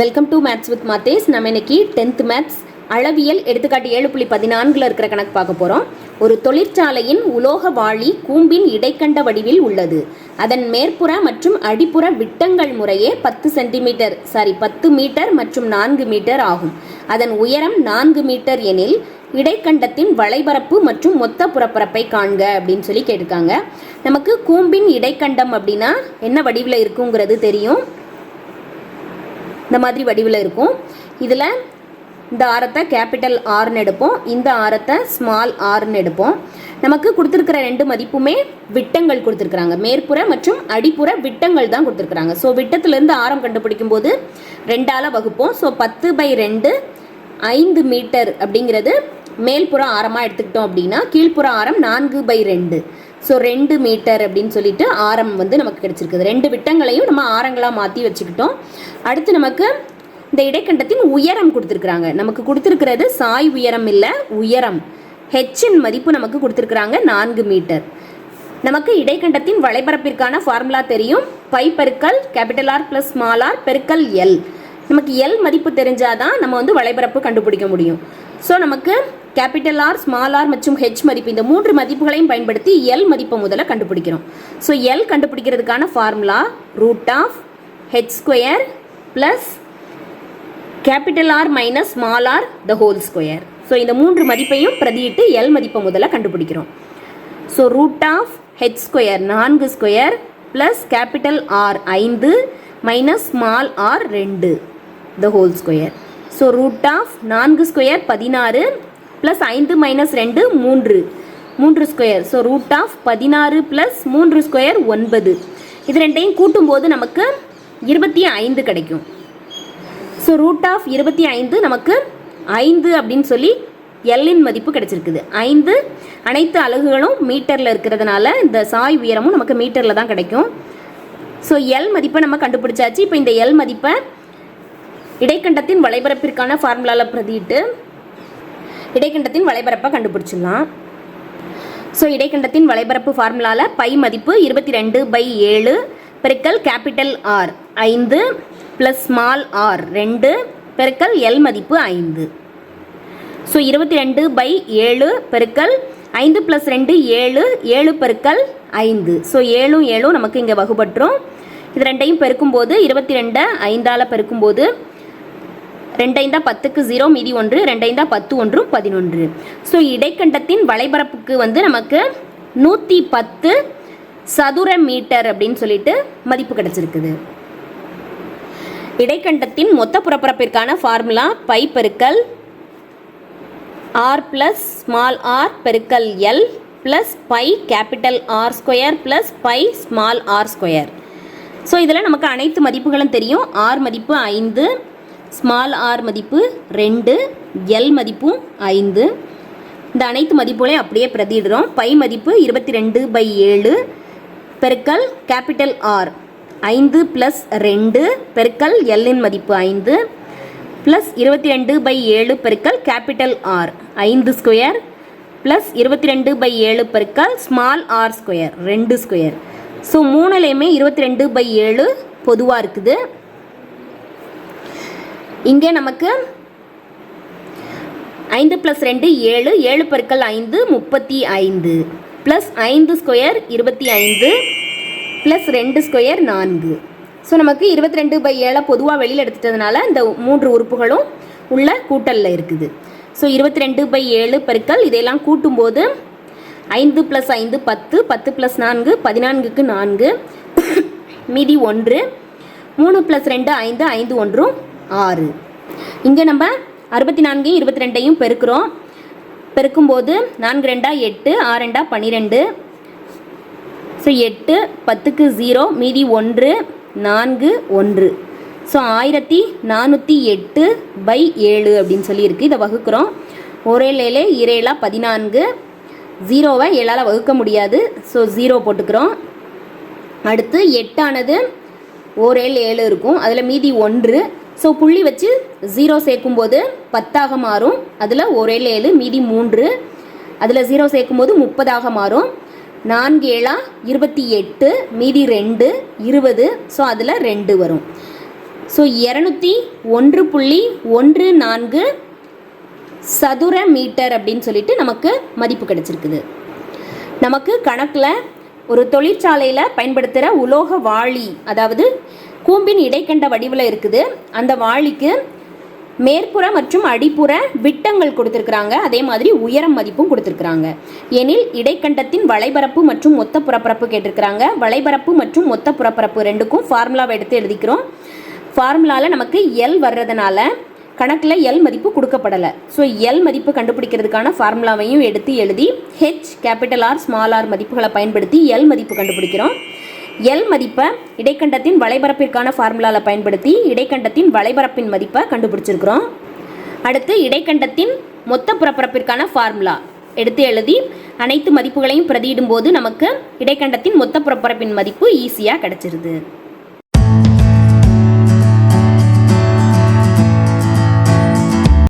Welcome to maths with Mathesh நம்ம இன்னைக்கு tenth maths அளவியல் எடுத்துக்காட்டு ஏழு புள்ளி பதினான்கில் இருக்கிற கணக்கு பார்க்க போகிறோம் ஒரு தொழிற்சாலையின் உலோக வாளி கூம்பின் இடைக்கண்ட வடிவில் உள்ளது. அதன் மேற்புற மற்றும் அடிப்புற விட்டங்கள் முறையே பத்து சென்டிமீட்டர் சாரி பத்து மீட்டர் மற்றும் நான்கு மீட்டர் ஆகும். அதன் உயரம் நான்கு மீட்டர் எனில் இடைக்கண்டத்தின் வளைபரப்பு மற்றும் மொத்த புறப்பரப்பை காண்க அப்படின்னு சொல்லி கேட்டிருக்காங்க. நமக்கு கூம்பின் இடைக்கண்டம் அப்படின்னா என்ன வடிவில் இருக்குங்கிறது தெரியும். இந்த மாதிரி வடிவில் இருக்கும். இதில் இந்த ஆரத்தை கேபிட்டல் ஆர்னு எடுப்போம். இந்த ஆரத்தை ஸ்மால் ஆர்னு எடுப்போம். நமக்கு கொடுத்துருக்கிற ரெண்டு மதிப்புமே விட்டங்கள் கொடுத்துருக்குறாங்க. மேற்புற மற்றும் அடிப்புற விட்டங்கள் தான் கொடுத்துருக்குறாங்க. ஸோ விட்டத்திலேருந்து ஆரம் கண்டுபிடிக்கும் போது ரெண்டால் வகுப்போம். ஸோ பத்து பை ரெண்டு ஐந்து மீட்டர் அப்படிங்கிறது மேல்புற ஆரமாக எடுத்துக்கிட்டோம் அப்படின்னா கீழ்ப்புற ஆரம் நான்கு பை ரெண்டு. ஸோ ரெண்டு மீட்டர் அப்படின்னு சொல்லிட்டு ஆரம் வந்து நமக்கு கிடைச்சிருக்குது. ரெண்டு விட்டங்களையும் நம்ம ஆரங்களாக மாற்றி வச்சுக்கிட்டோம். அடுத்து நமக்கு இந்த இடைக்கண்டத்தின் உயரம் கொடுத்துருக்குறாங்க. நமக்கு கொடுத்துருக்கிறது சாய் உயரம் இல்லை உயரம். ஹெச்சின் மதிப்பு நமக்கு கொடுத்துருக்குறாங்க நான்கு மீட்டர் நமக்கு இடைக்கண்டத்தின் வளைபரப்பிற்கான ஃபார்முலா தெரியும். பை பெருக்கல் capital R plus small R பெருக்கல் எல் நமக்கு எல் மதிப்பு தெரிஞ்சாதான் நம்ம வந்து வளைபரப்பு கண்டுபிடிக்க முடியும். ஸோ நமக்கு கேபிட்டல் ஆர் ஸ்மால் ஆர் மற்றும் ஹெச் மதிப்பு. இந்த மூன்று மதிப்புகளையும் பயன்படுத்தி எல் மதிப்பை முதல்ல கண்டுபிடிக்கிறோம். So L கண்டுபிடிக்கிறதுக்கான formula root of H square plus capital R minus small R the whole square so இந்த மூன்று மதிப்பையும் பிரதியிட்டு எல் மதிப்பை முதல்ல கண்டுபிடிக்கிறோம். So root of H square நான்கு ஸ்கொயர் ப்ளஸ் கேபிட்டல் ஆர் ஐந்து மைனஸ் ஸ்மால் ஆர் ரெண்டு the whole square so root of நான்கு ஸ்கொயர் பதினாறு ப்ளஸ் ஐந்து மைனஸ் ரெண்டு மூன்று. மூன்று ஸ்கொயர் ஸோ ரூட் ஆஃப் பதினாறு ப்ளஸ் மூன்று ஸ்கொயர் ஒன்பது. இது ரெண்டையும் கூட்டும்போது நமக்கு இருபத்தி ஐந்து கிடைக்கும். ஸோ ரூட் ஆஃப் இருபத்தி ஐந்து நமக்கு ஐந்து அப்படின்னு சொல்லி எல்லின் மதிப்பு கிடைச்சிருக்குது. ஐந்து அனைத்து அலகுகளும் மீட்டரில் இருக்கிறதுனால இந்த சாய் உயரமும் நமக்கு மீட்டரில் தான் கிடைக்கும். ஸோ எல் மதிப்பை நம்ம கண்டுபிடிச்சாச்சு. இப்போ இந்த எல் மதிப்பை இடைக்கண்டத்தின் வலைபரப்பிற்கான ஃபார்முலாவில் பிரதிட்டு இடைக்கண்டத்தின் வலைபரப்பை கண்டுபிடிச்சிடலாம். ஸோ இடைக்கண்டத்தின் வலைபரப்பு ஃபார்முலாவில் பை மதிப்பு இருபத்தி ரெண்டு பை ஏழு பெருக்கல் கேபிட்டல் ஆர் ஐந்து ப்ளஸ் ஸ்மால் ஆர் ரெண்டு பெருக்கல் எல் மதிப்பு ஐந்து. ஸோ இருபத்தி ரெண்டு பை ஏழு பெருக்கல் ஐந்து ப்ளஸ் ரெண்டு ஏழு ஏழு பெருக்கல் ஐந்து. ஸோ ஏழும் ஏழும் நமக்கு இங்கே வகுபட்டுரும். இது ரெண்டையும் பெருக்கும்போது இருபத்தி ரெண்டை ஐந்தால் பெருக்கும்போது ரெண்டைந்தா பத்துக்கு ஜீரோ மீதி ஒன்று ரெண்டைந்தா பத்து ஒன்றும் பதினொன்று. ஸோ இடைக்கண்டத்தின் வலைபரப்புக்கு வந்து நமக்கு நூற்றி பத்து சதுர மீட்டர் அப்படின்னு சொல்லிட்டு மதிப்பு கிடைச்சிருக்குது. இடைக்கண்டத்தின் மொத்த புறப்பரப்பிற்கான ஃபார்முலா பை பெருக்கல் ஆர் ப்ளஸ் ஸ்மால் ஆர் பெருக்கல் L plus pi capital R square plus pi small R square so இதில் நமக்கு அனைத்து மதிப்புகளும் தெரியும். ஆர் மதிப்பு ஐந்து ஸ்மால் ஆர் மதிப்பு ரெண்டு எல் மதிப்பும் ஐந்து. இந்த அனைத்து மதிப்புகளையும் அப்படியே பிரதிடுறோம் பை மதிப்பு இருபத்தி ரெண்டு பை ஏழு பெருக்கல் கேபிட்டல் ஆர் ஐந்து ப்ளஸ் ரெண்டு பெருக்கல் எல்லின் மதிப்பு ஐந்து. ப்ளஸ் இருபத்தி ரெண்டு பை ஏழு பெருக்கல் கேபிட்டல் ஆர் ஐந்து ஸ்கொயர் ப்ளஸ் இருபத்தி ரெண்டு பை ஏழு பெருக்கல் ஸ்மால் ஆர் ஸ்கொயர் ரெண்டு ஸ்கொயர் ஸோ மூணுலேயுமே இருபத்தி ரெண்டு பை ஏழு பொதுவாக இருக்குது. இங்கே நமக்கு ஐந்து ப்ளஸ் ரெண்டு ஏழு ஏழு பெருக்கள் ஐந்து முப்பத்தி ஐந்து. ப்ளஸ் ஐந்து ஸ்கொயர் இருபத்தி ஐந்து. ப்ளஸ் ரெண்டு ஸ்கொயர் நான்கு. ஸோ நமக்கு இருபத்தி ரெண்டு பை ஏழை பொதுவாக வெளியில் எடுத்துட்டதுனால இந்த மூன்று உறுப்புகளும் உள்ள கூட்டலில் இருக்குது. ஸோ இருபத்தி ரெண்டு பை ஏழு பெருக்கள் இதையெல்லாம் கூட்டும்போது ஐந்து ப்ளஸ் ஐந்து பத்து. பத்து ப்ளஸ் நான்கு பதினான்குக்கு நான்கு. மீதி ஒன்று. மூணு ப்ளஸ் ரெண்டு ஐந்து ஐந்து ஒன்றும். ஆறு. இங்கே நம்ம அறுபத்தி நான்கையும் இருபத்தி ரெண்டையும் பெருக்கிறோம். பெருக்கும்போது நான்கு ரெண்டா எட்டு ஆறு ரெண்டா பன்னிரெண்டு ஸோ எட்டு பத்துக்கு ஜீரோ மீதி ஒன்று நான்கு ஒன்று. ஸோ ஆயிரத்தி நானூற்றி எட்டு பை ஏழு அப்படின்னு சொல்லியிருக்கு. இதை வகுக்கிறோம். ஒரே லேலே இரேலா பதினான்கு. ஜீரோவை ஏழால் வகுக்க முடியாது. ஸோ ஜீரோ போட்டுக்கிறோம். அடுத்து எட்டானது ஓரேல் ஏழு இருக்கும். அதில் மீதி ஒன்று ஸோ புள்ளி வச்சு ஜீரோ சேர்க்கும்போது பத்தாக மாறும். அதில் ஒரே ஏழு மீதி மூன்று. அதில் ஜீரோ சேர்க்கும்போது முப்பதாக மாறும். நான்கு ஏழா இருபத்தி எட்டு மீதி ரெண்டு இருபது. ஸோ அதில் ரெண்டு வரும். ஸோ இரநூத்தி ஒன்று புள்ளி ஒன்று நான்கு சதுர மீட்டர் அப்படின்னு சொல்லிட்டு நமக்கு மதிப்பு கிடச்சிருக்குது. நமக்கு கணக்கில் ஒரு தொழிற்சாலையில் பயன்படுத்துகிற உலோக வாளி அதாவது கூம்பின் இடைக்கண்ட வடிவில் இருக்குது. அந்த வாளிக்கு மேற்புற மற்றும் அடிப்புற விட்டங்கள் கொடுத்துருக்குறாங்க. அதே மாதிரி உயரம் மதிப்பும் கொடுத்துருக்குறாங்க. எனில் இடைக்கண்டத்தின் வளைபரப்பு மற்றும் மொத்த புறப்பரப்பு கேட்டிருக்கிறாங்க. வளைபரப்பு மற்றும் மொத்த புறப்பரப்பு ரெண்டுக்கும் ஃபார்முலாவை எடுத்து எழுதிக்கிறோம். ஃபார்முலாவில் நமக்கு எல் வர்றதுனால கணக்கில் எல் மதிப்பு கொடுக்கப்படலை. ஸோ எல் மதிப்பு கண்டுபிடிக்கிறதுக்கான ஃபார்முலாவையும் எடுத்து எழுதி H capital R small R மதிப்புகளை பயன்படுத்தி எல் மதிப்பு கண்டுபிடிக்கிறோம். எல் மதிப்பை இடைக்கண்டத்தின் வளைபரப்பிற்கான ஃபார்முலாவில் பயன்படுத்தி இடைக்கண்டத்தின் வளைபரப்பின் மதிப்பை கண்டுபிடிச்சிருக்கிறோம். அடுத்து இடைக்கண்டத்தின் மொத்த புறப்பரப்பிற்கான ஃபார்முலா எடுத்து எழுதி அனைத்து மதிப்புகளையும் பிரதியிடும் போது நமக்கு இடைக்கண்டத்தின் மொத்த புறப்பரப்பின் மதிப்பு ஈஸியாக கிடச்சிருது.